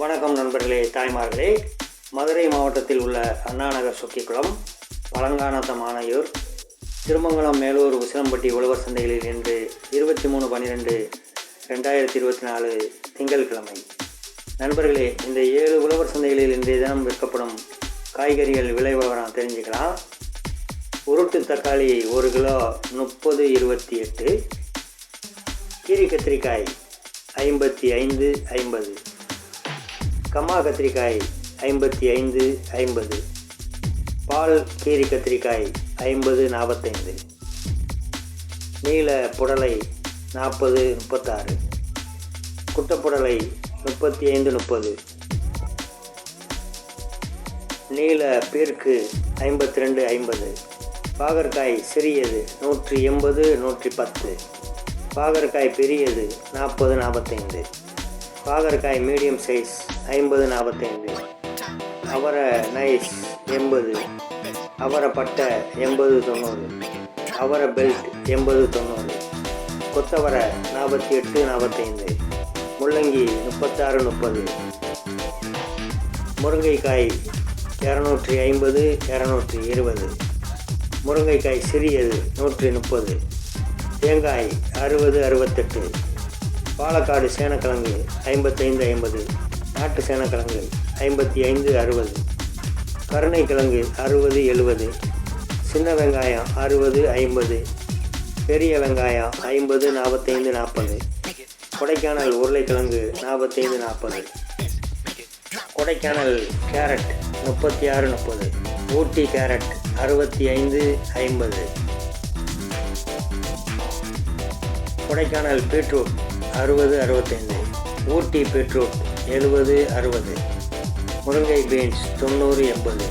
வணக்கம் நண்பர்களே தாய்மார்களே. மதுரை மாவட்டத்தில் உள்ள அண்ணாநகர் சொக்கிக்குளம் பழங்கானத்தமானையூர் திருமங்கலம் மேலூர் உசிலம்பட்டி உழவர் சந்தைகளில் இன்று இருபத்தி மூணு பன்னிரெண்டு ரெண்டாயிரத்தி இருபத்தி நாலு திங்கட்கிழமை. நண்பர்களே இந்த ஏழு உழவர் சந்தைகளில் இன்றைய தினம் விற்கப்படும் காய்கறிகள் விலை விவரம் தெரிஞ்சுக்கலாம். உருட்டு தக்காளி ஒரு கிலோ முப்பது இருபத்தி எட்டு கீரி கத்திரிக்காய் ஐம்பத்தி ஐந்து ஐம்பது. கம்மா கத்திரிக்காய் ஐம்பத்தி ஐந்து ஐம்பது. பால் கீரி கத்திரிக்காய் ஐம்பது நாற்பத்தைந்து நீல புடலை நாற்பது முப்பத்தாறு. குட்டப்புடலை முப்பத்தி ஐந்து முப்பது. நீல பேர்க்கு ஐம்பத்தி ரெண்டு ஐம்பது. பாகற்காய் சிறியது நூற்றி எண்பது நூற்றி பத்து. பாகற்காய் பெரியது நாற்பது நாற்பத்தைந்து பாகற்காய் மீடியம் சைஸ் ஐம்பது நாற்பத்தைந்து. அவரை நைஸ் எண்பது. அவரை பட்டை எண்பது தொண்ணூறு. அவரை பெல்ட் எண்பது தொண்ணூறு. கொத்தவரை நாற்பத்தி எட்டு நாற்பத்தைந்து. முள்ளங்கி முப்பத்தாறு முப்பது. முருங்கைக்காய் இரநூற்றி ஐம்பது இரநூற்றி இருபது. முருங்கைக்காய் சிறியது நூற்றி முப்பது. தேங்காய் அறுபது அறுபத்தெட்டு. பாலக்காடு சேனக்கிழங்கு ஐம்பத்தைந்து ஐம்பது நாட்டு சேனக்கிழங்கு ஐம்பத்தி ஐந்து அறுபது கருணைக்கிழங்கு அறுபது எழுபது சின்ன வெங்காயம் அறுபது ஐம்பது பெரிய வெங்காயம் ஐம்பது நாற்பத்தைந்து நாற்பது கொடைக்கானல் உருளைக்கிழங்கு நாற்பத்தைந்து நாற்பது கொடைக்கானல் கேரட் முப்பத்தி ஆறு முப்பது ஊட்டி கேரட் அறுபத்தி ஐந்து ஐம்பது. கொடைக்கானல் பீட்ரூட் அறுபது அறுபத்தைந்து. ஊட்டி பீட்ரூட் எழுபது அறுபது. முருங்கை பீன்ஸ் தொண்ணூறு எண்பது.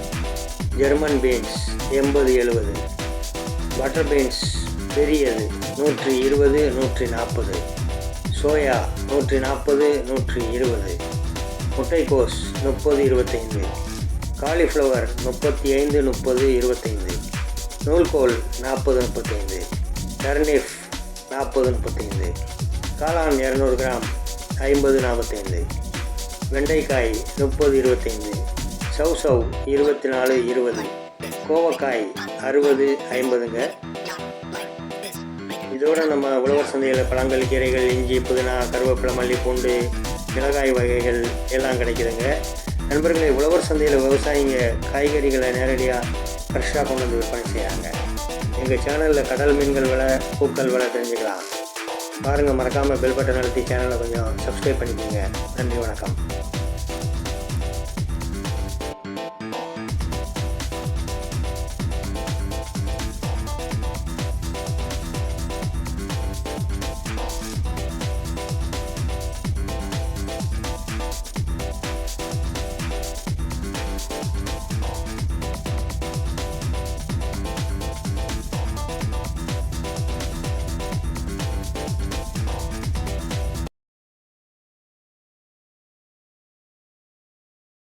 ஜெர்மன் பீன்ஸ் எண்பது எழுபது. பட்டர் பீன்ஸ் பெரியது நூற்றி இருபது நூற்றி நாற்பது. சோயா நூற்றி நாற்பது நூற்றி இருபது. முட்டைக்கோஸ் முப்பது இருபத்தைந்து. காலிஃப்ளவர் முப்பத்தி ஐந்து முப்பது இருபத்தைந்து. நூல்கோல் நாற்பது முப்பத்தைந்து. டர்னிஃப் நாற்பது முப்பத்தைந்து. காளான் இரநூறு கிராம் ஐம்பது நாற்பத்தைந்து வெண்டைக்காய் முப்பது இருபத்தைந்து. சவ் சவ் இருபத்தி நாலு இருபது. கோவக்காய் அறுபது ஐம்பதுங்க. இதோட நம்ம உழவர் சந்தையில் பழங்கள் கீரைகள் இஞ்சி புதினா கருவேப்பிலை மல்லி பூண்டு மிளகாய் வகைகள் எல்லாம் கிடைக்குதுங்க. நண்பர்களே உழவர் சந்தையில் விவசாயிங்க காய்கறிகளை நேரடியாக ஃப்ரெஷ்ஷாக கொண்டு வந்து விற்பனை செய்கிறாங்க எங்கள் சேனலில் கடல் மீன்கள் விலை பூக்கள் விலை தெரிஞ்சுக்கலாம். பாருங்கள் மறக்காமல் பெல் பட்டன் அழுத்தி சேனலை கொஞ்சம் சப்ஸ்கிரைப் பண்ணிக்கோங்க. நன்றி வணக்கம்.